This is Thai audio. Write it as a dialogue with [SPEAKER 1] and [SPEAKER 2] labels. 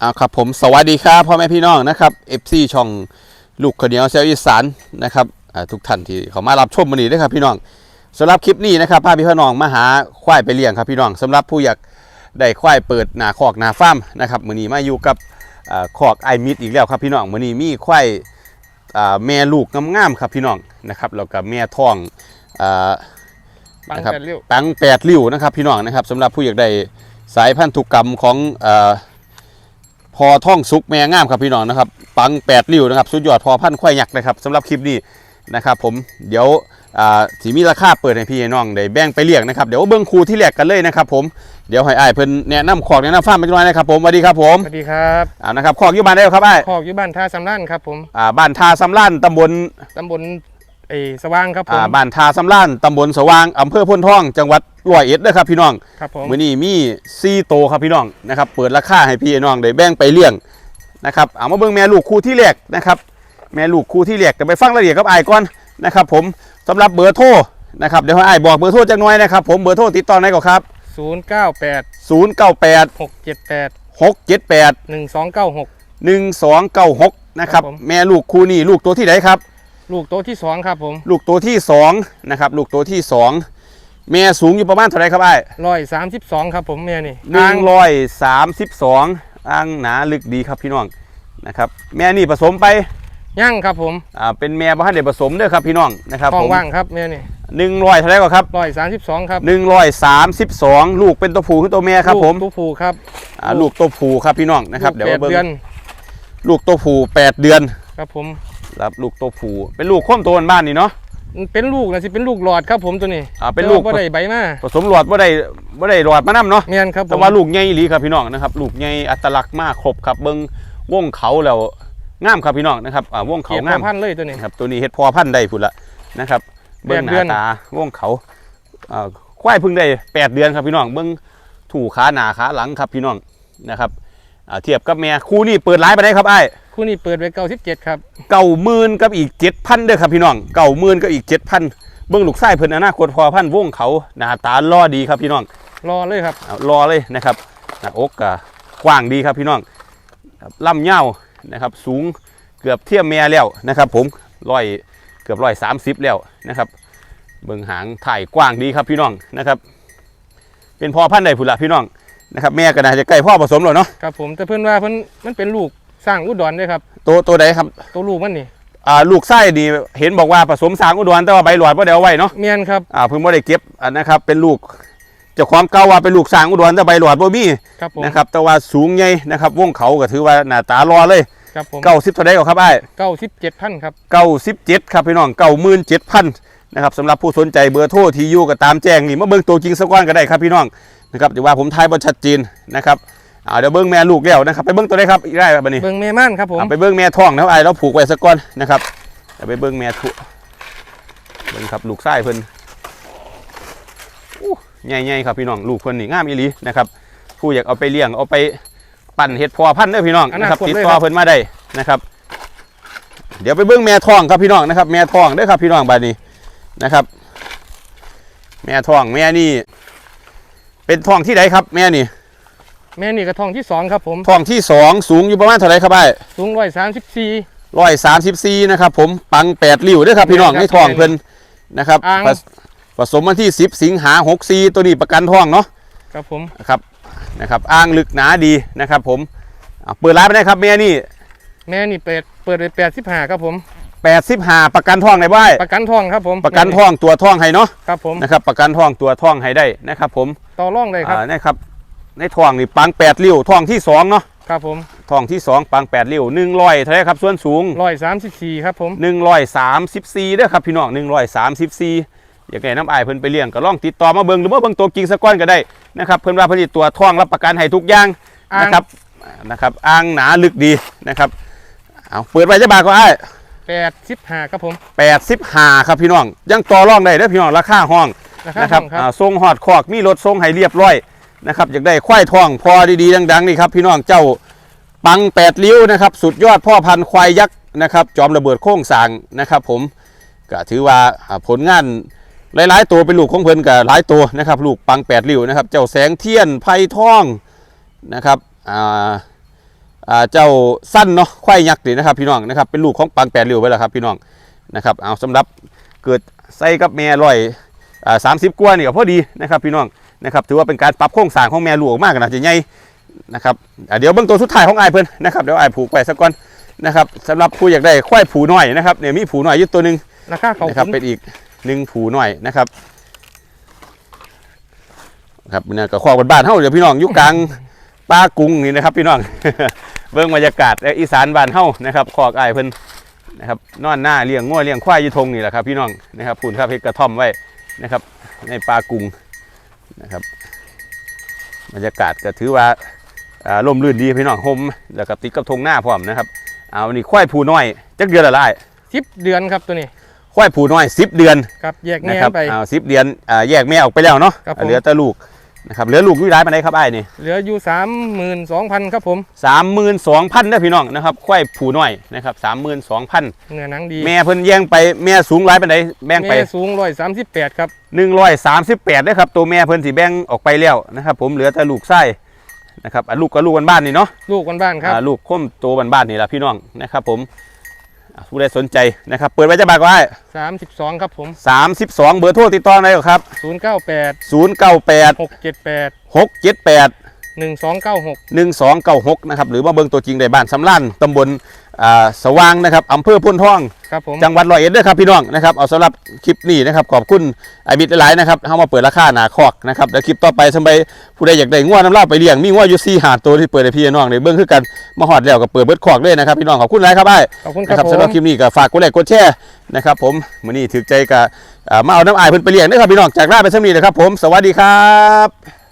[SPEAKER 1] อ่าครับผมสวัสดีครับพ่อแม่พี่น้องนะครับ FC ช่องลูกขาวเหนียวเซลอีสานนะครับอ่าทุกท่านที่เขามารับชมมันนี้ด้วยครับพี่น้องสำหรับคลิปนี้นะครับพาพี่น้องมาหาควายไปเลี้ยงครับพี่น้องสำหรับผู้อยากได้ควายเปิดหนาคอกหนาฟาร์มนะครับมือนี้มาอยู่กับอ่าคอกไอมิดอีกแล้วครับพี่น้องมือนี้มีควายอ่าแม่ลูกงามๆครับพี่น้องนะครับแล้วก็แม่ท้องอ่า
[SPEAKER 2] บาง
[SPEAKER 1] นะครับ
[SPEAKER 2] แปดเลี้ยว
[SPEAKER 1] ตังแปดริ้วนะครับพี่น้องนะครับสำหรับผู้อยากได้สายพันธุกรรมของเออ พอท่องสุกแม่งามครับพี่น้องนะครับ ปังแปดริ้วนะครับ สุดยอดพอพันธุ์ควายยักษ์นะครับสำหรับคลิปนี้นะครับผมเดี๋ยวอ่าสีมีราคาเปิดให้พี่น้องได้แบ่งไปเลี้ยงนะครับเดี๋ยวเบิ้งครูที่แรกกันเลยนะครับผมเดี๋ยวให้อ้ายเพิ่นแนะนำขอกแนะนำฟาร์มไปหน่อยนะครับผมสวัสดีครับผม
[SPEAKER 2] สวัสดีครับ
[SPEAKER 1] อ่านะครับขอกอยู่บ้านได้แล้วครับอ้าย
[SPEAKER 2] คอกอยู่บ้านท่าสำรานครับผม
[SPEAKER 1] อ่าบ้านทาสำล้านตำบล
[SPEAKER 2] ตำบลเออสว่างครับผม
[SPEAKER 1] อ่าบ้านทาสำล้านตำบลสว่างอำเภอพ้นท่องจังหวัด ร้อยเอ็ดเด้อครับพี่น้อง
[SPEAKER 2] ครับผม
[SPEAKER 1] มื้อนี้มีซี่โตครับพี่น้องนะครับ เปิดราคาให้พี่น้องได้แบ่งไปเลี้ยงนะครับเอามาเบิ่งแม่ลูกคู่ที่แรกนะครับ แม่ลูกคู่ที่แรกกันไปฟังรายละเอียดกับไอ้ายก่อนนะครับผมสำหรับเบอร์โทรนะครับเดี๋ยวให้อ้ายบอกเบอร์โทรจักหน่อยนะครับผมเบอร์โทรติดต่อได้ก็ครับ
[SPEAKER 2] ศูนย์เก้าแปด
[SPEAKER 1] 098
[SPEAKER 2] หกเจ็ดแปด
[SPEAKER 1] 678
[SPEAKER 2] หนึ่งสองเก้าหก
[SPEAKER 1] 1296นะครับ
[SPEAKER 2] ครับผม
[SPEAKER 1] แม่ลูกคู่นี้ลูกตัวที่ไหนครับ
[SPEAKER 2] ลูกโตะที่สองครับผม
[SPEAKER 1] ลูกตัวที่สองนะครับลูกตัวที่สอง แม่สูงอยู่ประมาณเท่าไหรครับไอ้าย
[SPEAKER 2] ร้อยสามสิบสองครับผมแม่นี่
[SPEAKER 1] หนึ่งร้อยสามสิบสองอ่างหนาลึกดีครับพี่น้องนะครับ แม่นี่ผสมไป
[SPEAKER 2] ย่างครับผม
[SPEAKER 1] อ่าเป็นแม่บ้านเด็ผสมเด้อครับพี่น้องนะครับ
[SPEAKER 2] ท้อ
[SPEAKER 1] ผ
[SPEAKER 2] ง
[SPEAKER 1] ม
[SPEAKER 2] ว่างครับแม่นี่
[SPEAKER 1] หนึ่งร้อยเท่าไหรก็ครับ
[SPEAKER 2] ร้อยสามสิบสองครับ
[SPEAKER 1] หนึ่งร้อยสามสิบสองลูกเป็นตัวผู้ขึ้นตัวแม่ครับผม
[SPEAKER 2] ลูกตัวผู้ครับ
[SPEAKER 1] อ่าลูกตัวผู้ครับพี่น้องนะครับ
[SPEAKER 2] ลูก
[SPEAKER 1] เดี๋ยว
[SPEAKER 2] แป
[SPEAKER 1] มา
[SPEAKER 2] ด
[SPEAKER 1] เบิ่ง
[SPEAKER 2] เดือน
[SPEAKER 1] ลูกตัวผู้แปดเดือน
[SPEAKER 2] ครับผม
[SPEAKER 1] ครับลูกตัวผู้เป็นลูกข้อมตัวบ้านนี่เนาะ
[SPEAKER 2] มัน เป็นลูกนะสิเป็นลูกหลอดครับผมตัวนี้
[SPEAKER 1] อ่าเป็นลูก
[SPEAKER 2] แต่ว่าบ่ได้ใบมา
[SPEAKER 1] ผสมหลอดว่าได้ว่าได้หลอดมานํเนาะ
[SPEAKER 2] แม่นครับผม
[SPEAKER 1] แต่ว่าลูกใหญ่อีหลีครับพี่น้องนะครับลูกใหญ่อัตลักษณ์มากครบครับเบิ่งวงเขาแล้วงามครับพี่น้องนะครับอ่าวงเขา
[SPEAKER 2] เกียรติ
[SPEAKER 1] งาม
[SPEAKER 2] พันธุ์เลยตัวนี้
[SPEAKER 1] นะครับตัวนี้เฮ็ดพอพันธุ์ได้พุ่นละนะครับเบิ้งห
[SPEAKER 2] แปดเดื
[SPEAKER 1] น้า
[SPEAKER 2] อน
[SPEAKER 1] ตาวงเขาอ่าควายเพิ่งได้แปดเดือนครับพี่น้องเบิ้งถูขาหน้าขาหลังครับพี่น้องนะครับอ่าเทียบกับแม่คู่นี้เปิดร้ายไปได้ครับไอ้าย
[SPEAKER 2] คู่นี้เปิดไว้เก้าสิบเจ็ดครับ
[SPEAKER 1] เก่าหมื่นกับอีกเจ็ดพันเด้อครับพี่น้องเก่าหมื่นกับอีกเจ็ดพันเบิ้งลูกไส้เพิ่นอนาคตพอพันธุ์วงเขาหน้าตาล่อดีครับพี่น้อง
[SPEAKER 2] รอเลยครับ
[SPEAKER 1] เอารอเลยนะครับหน้าอกก็กว้างดีครับพี่น้องครับลำเย้าวนะครับ สูงเกือบเทียมแม่แล้วนะครับ ผมร้อยเกือบร้อยสามสิบแล้วนะครับ เบิ่งหางถ่ายกว้างดีครับพี่น้องนะครับ เป็นพ่อพันธุ์ใดผุนละพี่น้องนะครับ แม่ก็น่าจะใกล้พ่อผสมแล้วเนาะ
[SPEAKER 2] ครับผมแต่เพื่อนว่าเพื่อนมันเป็นลูก สร้างอุดรด้วยครับ
[SPEAKER 1] ตัวตัวใดครับ
[SPEAKER 2] ตัวลูกมันนี่
[SPEAKER 1] อ่าลูกไส้ดีเห็นบอกว่าผสมสางอุดรแต่ว่าใบหลอดบ่ได้เอาไว้เนาะ
[SPEAKER 2] เมียนครับ
[SPEAKER 1] อ่าเพิ่งบ่ได้เก็บอ่านะครับเป็นลูกเจ้าของเก่าว่าเป็นลูกสางอุดรแต่ใบหลอดบ่มี
[SPEAKER 2] ครับผม
[SPEAKER 1] นะครับแต่ว่าสูงใหญ่นะครับวงเขาก็ถือว่าหน้าตารอเลย
[SPEAKER 2] ครับผม
[SPEAKER 1] เก้าสิบเท่าใดก็ครับไอ้
[SPEAKER 2] เก้าสิบเจ็ดพันครับ
[SPEAKER 1] เก้าสิบเจ็ดครับพี่น้องเก้าหมื่นเจ็ดพันนะครับสำหรับผู้สนใจเบอร์โทรที่อยู่ก็ตามแจ้งนี่มาเบิ่งตัวจริงสักก้อนก็ได้ครับพี่น้องนะครับเดี๋ยวว่าผมทายบนชัดเจนนะครับ อ่าเดี๋ยวเบิ่งแม่ลูกแล้วนะครับไปเบิ่งตัวได้ครับอีกได้บัดนี้
[SPEAKER 2] เบิงเมม่านครับผม
[SPEAKER 1] เอาไปเบิ่งแม่ท้องนะครับไอ้เราผูกไว้สักก้อนนะครับเดี๋ยวไปเบิ่งแม่ทุเบิ่งครับลูกไส้เพิ่นอู้ใหญ่ๆครับพี่น้องลูกเพิ่นนี่งามอีหลีนะครับผู้อยากเอาไปเลี้ยงเอาไปปั่นเห็ดพอพันธุ์เด้อพี่น้องนะครับติดต่อเพิ่นมาได้นะครับ เดี๋ยวไปเบิ่งแม่ท้องครับพี่น้องนะครับ แม่ท้องเด้อครับพี่น้องบัดนี้นะครับ แม่ท้องแม่นี่ เป็นท้องที่ไหนครับ แม่นี่
[SPEAKER 2] แม่นี่กระทองที่สองครับผม
[SPEAKER 1] ท้องที่สองสูงอยู่ประมาณเท่าไหรครับไอ้
[SPEAKER 2] สูงร้อยสามสิบสี่
[SPEAKER 1] ร้อยสามสิบสี่นะครับผมปังแปดริ้วเด้วยครับพี่น้อง
[SPEAKER 2] ครับ
[SPEAKER 1] ให้ทองเพิ่นนะครับ
[SPEAKER 2] อ่าง
[SPEAKER 1] ผสผสมวันที่สิบสิงหาหกสี่ตัวนี้ประกันทองเนาะ
[SPEAKER 2] ครับผม
[SPEAKER 1] นะครับนะครับอ้างลึกหนาดีนะครับผมอะเปิดร้านไปได้ครับแม่นี่
[SPEAKER 2] แม่นี่เปิดเปิดไปแปดสิบห้าครับผม
[SPEAKER 1] แปดสิบห้าประกันทองในบ้าน
[SPEAKER 2] ประกันทองครับผม
[SPEAKER 1] ประกันทองตัวทองให้เนาะ
[SPEAKER 2] ครับผม
[SPEAKER 1] นะครับประกันทองตัวทองให้ได้นะครับผม
[SPEAKER 2] ต่อร่องเลยครับ
[SPEAKER 1] อ่านะครับ ในทองนี่ปังแปดริ้วทองที่สองเนาะ
[SPEAKER 2] ครับผม
[SPEAKER 1] ทองที่สองปังแปดริ้วหนึ่งร้อยเท่าไหรครับส่วนสูง
[SPEAKER 2] ร้อยสามสิบสี่ครับผม
[SPEAKER 1] หนึ่งร้อยสามสิบสี่เด้อครับพี่น้องหนึ่งร้อยสามสิบสี่อยากได้น้ำอายเพิ่นไปเลี้ยงก็ลองติดต่อมาเบิ่งหรือว่าเบิ่งตัวจริงสักก้อนก็ได้นะครับเพิ่นว่าผลิตตัวท่องรับประกันให้ทุกอย่าง
[SPEAKER 2] อ่าง
[SPEAKER 1] นะครับนะครับอ่างหนาลึกดีนะครับเอาเปิดไว้จะบาทก็ไอ้าย
[SPEAKER 2] แปดสิบห้าครับผม
[SPEAKER 1] แปดสิบห้าครับพี่น้องยังต่อรองได้เด้อพี่น้องราคาห้อง
[SPEAKER 2] ราคา
[SPEAKER 1] นะค
[SPEAKER 2] ท
[SPEAKER 1] รั
[SPEAKER 2] อบงครับ
[SPEAKER 1] อ่าทรงหอดคอกมีรถทรงให้เรียบร้อย นะครับอยากได้ควายทองพอดีๆดัง ๆ นี่ครับพี่น้องเจ้าปังแปดริ้วนะครับ สุดยอดพ่อพันธุ์ควายยักษ์นะครับจอมระเบิดโค้งสางนะครับ ผมก็ถือว่าผลงานหลายๆตัวเป็นลูกของเพิ่นกับหลายตัวนะครับ ลูกปังแปดริ้วนะครับ เจ้าแสงเทียนไผ่ทองนะครับอ่าเจ้าสั้นเนาะควายยักษ์นี่นะครับพี่น้องนะครับเป็นลูกของปังแปดเหลียวไปแล้วครับพี่น้องนะครับเอาสำหรับเกิดใส่กับแม่ร้อยสามสิบกว่านี่ก็พอดีนะครับ พี่น้อง นะครับถือว่าเป็นการปรับโครงสร้างของแม่ลูกออกมากนะจะใหญ่นะครับอ่าเดี๋ยวเบื้องต้นสุดท้ายของไอ้ายเพิ่นนะครับเดี๋ยวไอ้ายผูกไปสักก่อนนะครับสำหรับผู้อยากได้ควายผูน้อยนะครับเนี่ยมีผูน้อยอยู่ตัวหนึ่ง
[SPEAKER 2] ราคาเขา
[SPEAKER 1] นะครับ
[SPEAKER 2] ขุน
[SPEAKER 1] เป็นอีกหนึ่งผูหน่อยนะครับครับเนี่ยก็ขอกบ้านๆเฮาเดี๋ยวพี่น้องอยู่กลางป่ากรุงนี่นะครับ พี่น้องเบิ่งบรรยากาศและอีสานบ้านเฮานะครับขอกอ้ายเพิ่นนะครับนอนหน้าเลี้ยงงัวเลี้ยงควายอยู่ทงนี่แหละครับพี่น้องนะครับพูนครับเฮ็ดกระท่อมไว้นะครับในป่ากรุง นะครับบรรยากาศก็ถือว่าอ่าร่มรื่นดีพี่น้องห่มแล้วก็ติดกับทงหน้าพร้อมนะครับเอาอันนี้ควายผูน้อยจักเดือนละลาย
[SPEAKER 2] สิบเดือนครับตัวนี้
[SPEAKER 1] ควายผูน้อย10เดือน
[SPEAKER 2] ครับแยก
[SPEAKER 1] นะ
[SPEAKER 2] แง่
[SPEAKER 1] ครับ
[SPEAKER 2] ไป
[SPEAKER 1] อ่าสิบเดือนอ่าแยกแม่ออกไปแล้วเนาะ
[SPEAKER 2] ครับผม
[SPEAKER 1] เหลือแต่ลูก นะครับเหลือลูกวิร้ายมาได้ครับไอ้ายนี่
[SPEAKER 2] เหลืออยู่สามหมื่นสองพันครับผม
[SPEAKER 1] สามหมื่นสองพันนะพี่น้องนะครับควายผูน้อยนะครับสามหมื่นสองพัน
[SPEAKER 2] เนื้อหนังดี
[SPEAKER 1] แม่เพิ่นแย่งไปแม่สูงร้ายปานใดแบ่งไป
[SPEAKER 2] แม่สูงร้อยสามสิบแปดครับ
[SPEAKER 1] หนึ่งร้อยสามสิบแปดนะครับตัวแม่เพิ่นสิแบ่งออกไปแล้วนะครับผมเหลือแต่ลูกไส้นะครับอะลูกก็ลูกบ้านๆนี่เนาะ
[SPEAKER 2] ลูกกันบ้านครับ
[SPEAKER 1] อ่าลูกคมโตบ้านๆนี่ละพี่น้องนะครับผมอะ ผู้ใดสนใจนะครับ เปิดไว้จะบากไว้
[SPEAKER 2] สามสิบสองครับผม
[SPEAKER 1] สามสิบสองเบอร์โทรติดต่อได้ครับ
[SPEAKER 2] ศูนย์เก้าแปด
[SPEAKER 1] ศูนย์เก้าแปด
[SPEAKER 2] หกเจ็ดแปด
[SPEAKER 1] หกเจ็ดแปด
[SPEAKER 2] หนึ่งสองเก้าหก
[SPEAKER 1] 1296นะครับ หรือมาเบิ่งตัวจริงในบ้านสำลันตำบล อ่าสว่างนะครับอำเภอพุ่นท่อง
[SPEAKER 2] ครับผม
[SPEAKER 1] จังหวัดร้อยเอ็ดด้วยครับพี่น้องนะครับเอาสำหรับคลิปนี้นะครับขอบคุณไอบิดหลายๆนะครับเข้ามาเปิดราคาหนาคอกนะครับแล้วคลิปต่อไปสำหรับผู้ใดอยากได้ง่วน้ำลาบไปเลี้ยงมีง่วอยู่สี่หาตัวที่เปิดให้พี่น้องในเบื้องคือกันมาหอดแล้วก็เปิดเบิดคอกเลยนะครับพี่น้องขอบคุณหลายครับไอ้
[SPEAKER 2] ขอบคุณค
[SPEAKER 1] นะ
[SPEAKER 2] รับ
[SPEAKER 1] ครับ
[SPEAKER 2] ผ
[SPEAKER 1] สำหรับ
[SPEAKER 2] ม
[SPEAKER 1] คลิปนี้ก็ฝากกดไลค์กดแชร์นะครับผมมื้อนี้ถือใจกับอ่ามาเอาน้ำอายเพิ่นไปเลี้ยงนะครับพี่น้องจากลาไปสำนีนะครับผม สวัสดีครับ